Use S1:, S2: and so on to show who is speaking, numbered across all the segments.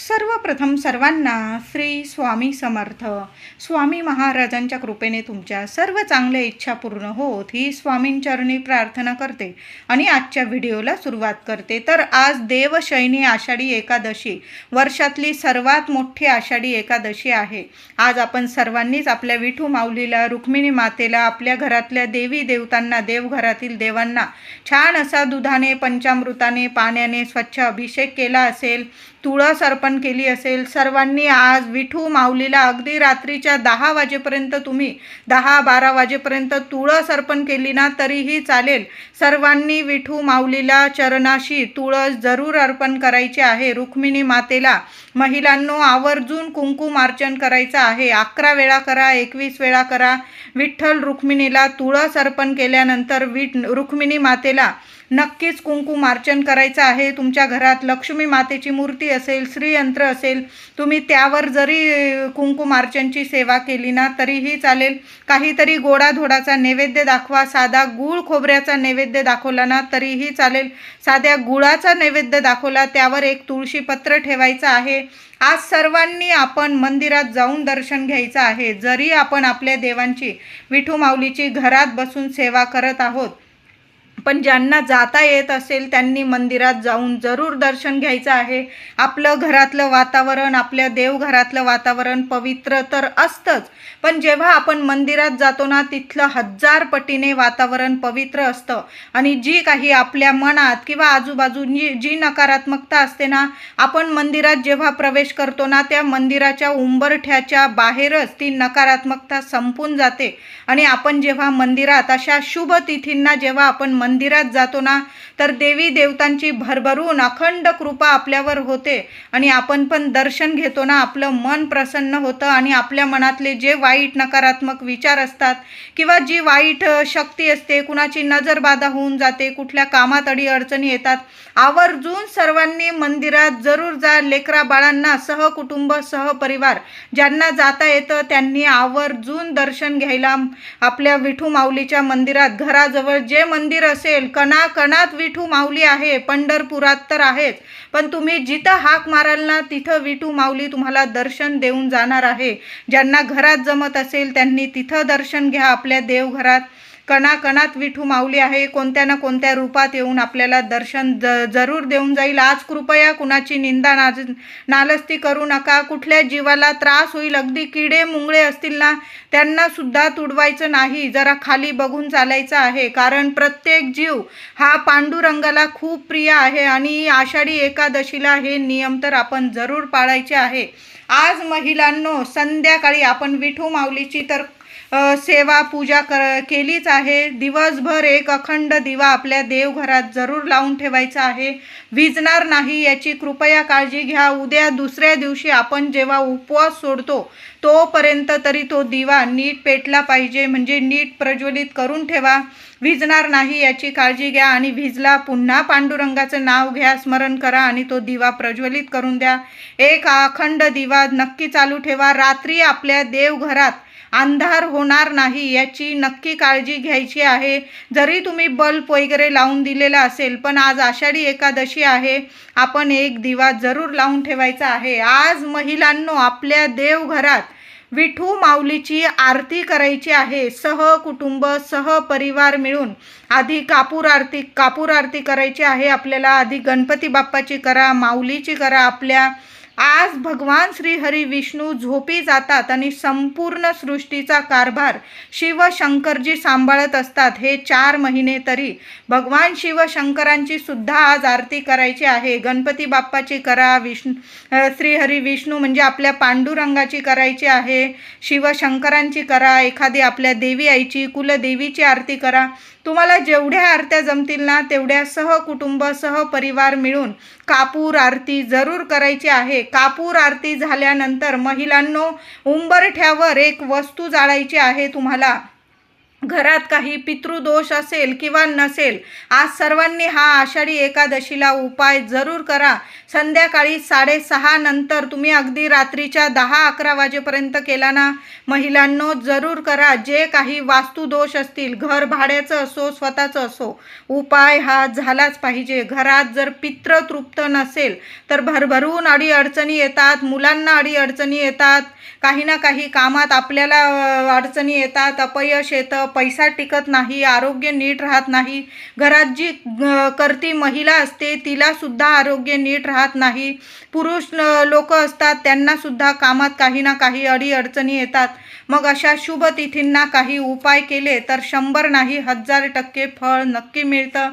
S1: सर्वप्रथम सर्वांना श्री स्वामी समर्थ. स्वामी महाराजांच्या कृपेने तुमच्या सर्व चांगल्या इच्छा पूर्ण होत ही स्वामींचरणी प्रार्थना करते आणि आजच्या व्हिडिओला सुरुवात करते. तर आज देवशैनी आषाढी एकादशी वर्षातली सर्वात मोठी आषाढी एकादशी आहे. आज आपण सर्वांनीच आपल्या विठू माऊलीला रुक्मिणी मातेला आपल्या घरातल्या देवी देवतांना देवघरातील देवांना छान असा दुधाने पंचामृताने पाण्याने स्वच्छ अभिषेक केला असेल. तुळस अर्पण केली असेल. सर्वांनी आज विठू माऊलीला अगदी रात्रीच्या दहा वाजेपर्यंत तुम्ही दहा बारा वाजेपर्यंत तुळस अर्पण केली ना तरीही चालेल. सर्वांनी विठू माऊलीला चरणाशी तुळस जरूर अर्पण करायचे आहे. रुक्मिणी मातेला महिलांनो आवर्जून कुंकुमार्चन करायचं आहे. अकरा वेळा करा एकवीस वेळा करा. विठ्ठल रुक्मिणीला तुळस अर्पण केल्यानंतर विठ रुक्मिणी मातेला नक्कीच कुंकुमार्चन करायचं आहे. तुमच्या घरात लक्ष्मी मातेची मूर्ती असेल श्रीयंत्र असेल तुम्ही त्यावर जरी कुंकुमार्चनची सेवा केली ना तरीही चालेल. काहीतरी गोडाधोडाचा नैवेद्य दाखवा साधा गूळ खोबऱ्याचा नैवेद्य दाखवला ना तरीही चालेल. साध्या गुळाचा नैवेद्य दाखवला त्यावर एक तुळशीपत्र ठेवायचं आहे. आज सर्वांनी आपण मंदिरात जाऊन दर्शन घ्यायचं आहे. जरी आपण आपल्या देवांची विठू माऊलीची घरात बसून सेवा करत आहोत पण ज्यांना जाता येत असेल त्यांनी मंदिरात जाऊन जरूर दर्शन घ्यायचं आहे. आपलं घरातलं वातावरण आपल्या देवघरातलं वातावरण पवित्र तर असतंच. पण जेव्हा आपण मंदिरात जातो ना तिथलं हजार पटीने वातावरण पवित्र असतं. आणि जी काही आपल्या मनात किंवा आजूबाजूनी जी नकारात्मकता असते ना आपण मंदिरात जेव्हा प्रवेश करतो ना त्या मंदिराच्या उंबरठ्याच्या बाहेरच ती नकारात्मकता संपून जाते. आणि आपण जेव्हा मंदिरात अशा शुभ तिथींना जेव्हा आपण मंदिरात जातो ना तर देवी देवतांची भरभरून अखंड कृपा आपल्यावर होते. आणि आपण पण दर्शन घेतो ना आपलं मन प्रसन्न होतं आणि आपल्या मनातले जे वाईट नकारात्मक विचार असतात किंवा जी वाईट शक्ती असते कुणाची नजरबाधा होऊन जाते कुठल्या कामात अडी अडचणी येतात आवर्जून सर्वांनी मंदिरात जरूर जा. लेकरा बाळांना सहकुटुंब सहपरिवार ज्यांना जाता येतं त्यांनी आवर्जून दर्शन घ्यायला आपल्या विठू माऊलीच्या मंदिरात घराजवळ जे मंदिर असेल. कणाकणात विठू माऊली आहे. पंढरपुरात तर आहेच. पण तुम्ही जिथं हाक माराल ना तिथं विठू माऊली तुम्हाला दर्शन देऊन जाणार आहे. ज्यांना घरात जमत असेल त्यांनी तिथं दर्शन घ्या. आपल्या देवघरात कणाकणात विठू माऊली आहे. कोणत्या ना कोणत्या रूपात येऊन आपल्याला दर्शन ज जरूर देऊन जाईल. आज कृपया कुणाची निंदा नाज नालस्ती करू नका. कुठल्या जीवाला त्रास होईल अगदी किडे मुंगळे असतील ना त्यांनासुद्धा तुडवायचं नाही. जरा खाली बघून चालायचं आहे. कारण प्रत्येक जीव हा पांडुरंगाला खूप प्रिय आहे आणि आषाढी एकादशीला हे नियम तर आपण जरूर पाळायचे आहे. आज महिलांनो संध्याकाळी आपण विठू माऊलीची तर सेवा पूजा कर केलीच आहे. दिवसभर एक अखंड दिवा आपल्या देवघरात जरूर लावून ठेवायचा आहे. विजणार नाही याची कृपया काळजी घ्या. उद्या दुसऱ्या दिवशी आपण जेव्हा उपवास सोडतो तोपर्यंत तरी तो दिवा नीट पेटला पाहिजे म्हणजे नीट प्रज्वलित करून ठेवा. विजणार नाही याची काळजी घ्या आणि विजला पुन्हा पांडुरंगाचं नाव घ्या स्मरण करा आणि तो दिवा प्रज्वलित करून द्या. एक अखंड दिवा नक्की चालू ठेवा. रात्री आपल्या देवघरात अंधार होणार नाही याची नक्की काळजी घ्यायची आहे. जरी तुम्ही बल्ब वगैरे लावून दिलेला असेल पण आज आषाढी एकादशी आहे. आपण एक दिवा जरूर लावून ठेवायचा आहे. आज महिलांनो आपल्या देवघरात विठू माऊलीची आरती करायची आहे. सहकुटुंब सहपरिवार मिळून आधी कापूर आरती कापूर आरती करायची आहे. आपल्याला आधी गणपती बाप्पाची करा माऊलीची करा आपल्या आज भगवान श्री हरी विष्णू झोपी जातात आणि संपूर्ण सृष्टीचा कारभार शिवशंकरजी सांभाळत असतात. हे चार महिने तरी भगवान शिवशंकरांची सुद्धा आज आरती करायची आहे. गणपती बाप्पाची करा विष्णू श्रीहरी विष्णू म्हणजे आपल्या पांडुरंगाची करायची आहे. शिवशंकरांची करा एखादी आपल्या देवी आईची कुलदेवीची आरती करा. तुम्हाला जेवढ्या आरत्या जमतील ना तेवढ्या सहकुटुंब सहपरिवार मिळून कापूर आरती जरूर करायची आहे. कापूर आरती झाल्यानंतर महिलांनो उंबरठ्यावर एक वस्तू जाळायची आहे तुम्हाला. घरात काही पितृदोष असेल किंवा नसेल आज सर्वांनी हा आषाढी एकादशीला उपाय जरूर करा. संध्याकाळी साडेसहा नंतर तुम्ही अगदी रात्रीच्या दहा अकरा वाजेपर्यंत केला ना? महिलांनो जरूर करा. जे काही वास्तुदोष असतील घर भाड्याचं असो स्वतःचं असो उपाय हा झालाच पाहिजे. घरात जर पित्र तृप्त नसेल तर भरभरून अडीअडचणी येतात मुलांना अडीअडचणी येतात काही ना काही कामात आपल्याला अडचणी येतात अपयश येतं पैसा टिकत नाही आरोग्य नीट राहत नाही. घरात जी करती महिला असते तिलासुद्धा आरोग्य नीट राहत नाही. पुरुष लोक असतात त्यांनासुद्धा कामात काही ना काही अडीअडचणी येतात. मग अशा शुभ तिथींना काही उपाय केले तर शंभर नाही हजार टक्के फळ नक्की मिळतं.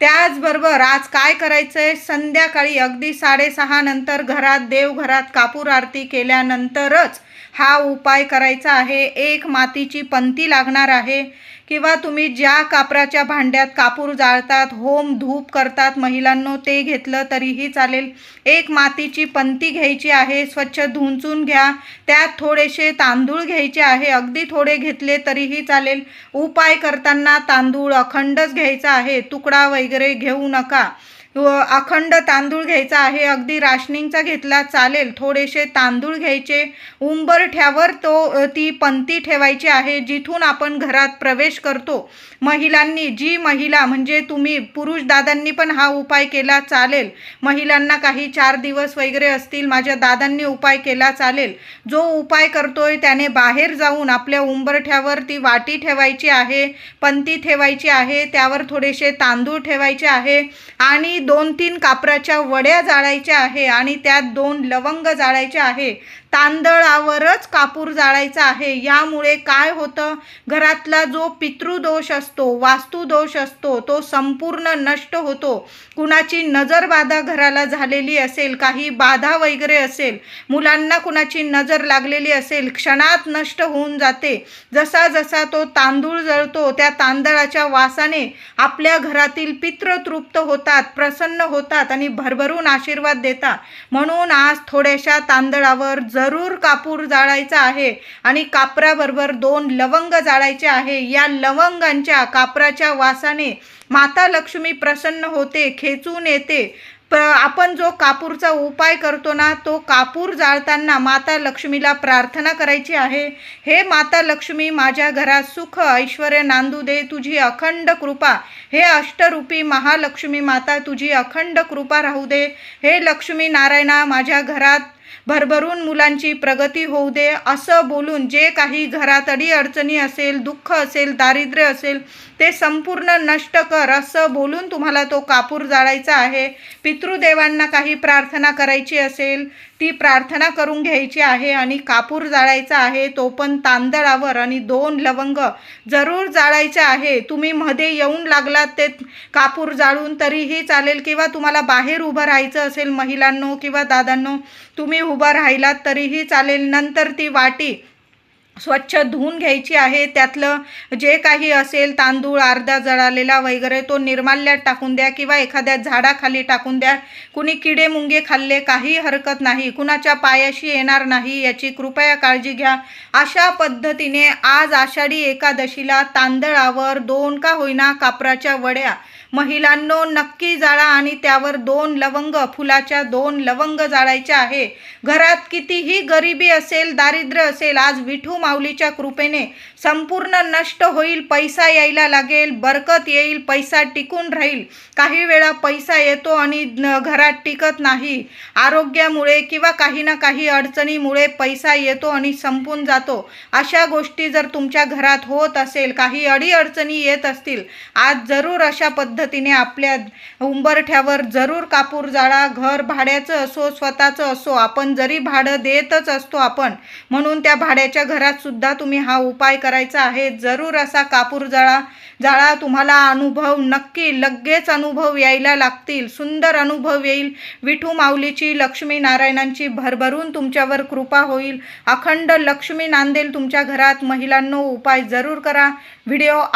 S1: त्याचबरोबर आज काय करायचं आहे संध्याकाळी अगदी साडेसहा नंतर घरात देवघरात कापूर आरती केल्यानंतरच हा उपाय करायचा आहे. एक मातीची पंती लागणार आहे. किंवा तुम्ही ज्या कापराच्या भांड्यात कापूर जाळतात होम धूप करतात महिलांनो ते घेतलं तरीही चालेल. एक मातीची पंती घ्यायची आहे स्वच्छ धुंचून घ्या. त्यात थोडेसे तांदूळ घ्यायचे आहे अगदी थोडे घेतले तरीही चालेल. उपाय करताना तांदूळ अखंडच घ्यायचा आहे तुकडा वगैरे घेऊ नका. अखंड तांदूळ घ्यायचा आहे. अगदी राशनिंगचा घेतला चालेल. थोडेसे तांदूळ घ्यायचे. उंबरठ्यावर तो ती पंती ठेवायची आहे जिथून आपण घरात प्रवेश करतो. महिलांनी जी महिला म्हणजे तुम्ही पुरुष दादांनी पण हा उपाय केला चालेल. महिलांना काही चार दिवस वगैरे असतील माझ्या दादांनी उपाय केला चालेल. जो उपाय करतोय त्याने बाहेर जाऊन आपल्या उंबरठ्यावर ती वाटी ठेवायची आहे पंती ठेवायची आहे त्यावर थोडेसे तांदूळ ठेवायचे आहे आणि दोन तीन कापराच्या वड्या जाळायच्या आहे आणि त्यात दोन लवंग जाळायचे आहे. तांदळावरच कापूर जाळायचा आहे. यामुळे काय होतं? घरातला जो पितृदोष असतो वास्तुदोष असतो तो संपूर्ण नष्ट होतो. कुणाची नजर बाधा घराला झालेली असेल काही बाधा वगैरे असेल मुलांना कुणाची नजर लागलेली असेल क्षणात नष्ट होऊन जाते. जसा जसा तो तांदूळ जळतो त्या तांदळाच्या वासाने आपल्या घरातील पितृ तृप्त होतात. प्रसन्न होतात आणि भरभरून आशीर्वाद देतात. म्हणून आज थोड्याशा तांदळावर जरूर कापूर जाळायचा आहे आणि कापराबरोबर दोन लवंग जाळायचे आहे. या लवंगांच्या कापराच्या वासाने माता लक्ष्मी प्रसन्न होते खेचून येते. प आपण जो कापूरचा उपाय करतो ना तो कापूर जाळताना माता लक्ष्मीला प्रार्थना करायची आहे. हे माता लक्ष्मी माझ्या घरात सुख ऐश्वर नांदू दे तुझी अखंड कृपा. हे अष्टरूपी महालक्ष्मी माता तुझी अखंड कृपा राहू दे. हे लक्ष्मी नारायणा माझ्या घरात भरभरून मुलांची प्रगती होऊ दे असं बोलून जे काही घरातडी अडचणी असेल दुःख असेल दारिद्र्य असेल ते संपूर्ण नष्ट कर असं बोलून तुम्हाला तो कापूर जाळायचा आहे. पितृदेवांना काही प्रार्थना करायची असेल ती प्रार्थना करून घ्यायची आहे आणि कापूर जाळायचा आहे तो पण तांदळावर आणि दोन लवंग जरूर जाळायचे आहे. तुम्ही मध्ये येऊन लागलात ते कापूर जाळून तरीही चालेल किंवा तुम्हाला बाहेर उभं राहायचं असेल महिलांनो किंवा दादांनो तुम्ही उभं राहिलात तरीही चालेल. नंतर ती वाटी स्वच्छ धुवून घ्यायची आहे. त्यातलं जे काही असेल तांदूळ अर्धा जळालेला वगैरे तो निर्माल्यात टाकून द्या किंवा एखाद्या झाडाखाली टाकून द्या. कुणी किडे मुंगे खाल्ले काही हरकत नाही. कुणाच्या पायाशी येणार नाही याची कृपया काळजी घ्या. अशा पद्धतीने आज आषाढी एकादशीला तांदळावर दोन का होईना कापराच्या वड्या महिलांनो नक्की जाळा आणि त्यावर दोन लवंग फुलाच्या दोन लवंग जाळायच्या आहे. घरात कितीही गरिबी असेल दारिद्र्य असेल आज विठू माऊलीच्या कृपेने संपूर्ण नष्ट होईल पैसा यायला लागेल बरकत येईल पैसा टिकून राहील. काही वेळा पैसा येतो आणि न- घरात टिकत नाही. आरोग्यामुळे किंवा काही ना काही अडचणीमुळे पैसा येतो आणि संपून जातो. अशा गोष्टी जर तुमच्या घरात होत असेल काही अडीअडचणी येत असतील आज जरूर अशा पद्धतीने आपल्या उंबरठ्यावर जरूर कापूर जाळा घर भाड्याचं असो स्वतःचं असो. आपण जरी भाडं देतच असतो आपण म्हणून त्या भाड्याच्या घरात सुद्धा तुम्ही हा उपाय करायचा आहे. जरूर असा कापूर जाळा जाळा तुम्हाला अनुभव नक्की लगेच अनुभव यायला लागतील. सुंदर अनुभव येईल. विठू माऊलीची लक्ष्मी नारायणांची भरभरून तुमच्यावर कृपा होईल. अखंड लक्ष्मी नांदेल तुमच्या घरात. महिलांनो उपाय जरूर करा. व्हिडिओ आव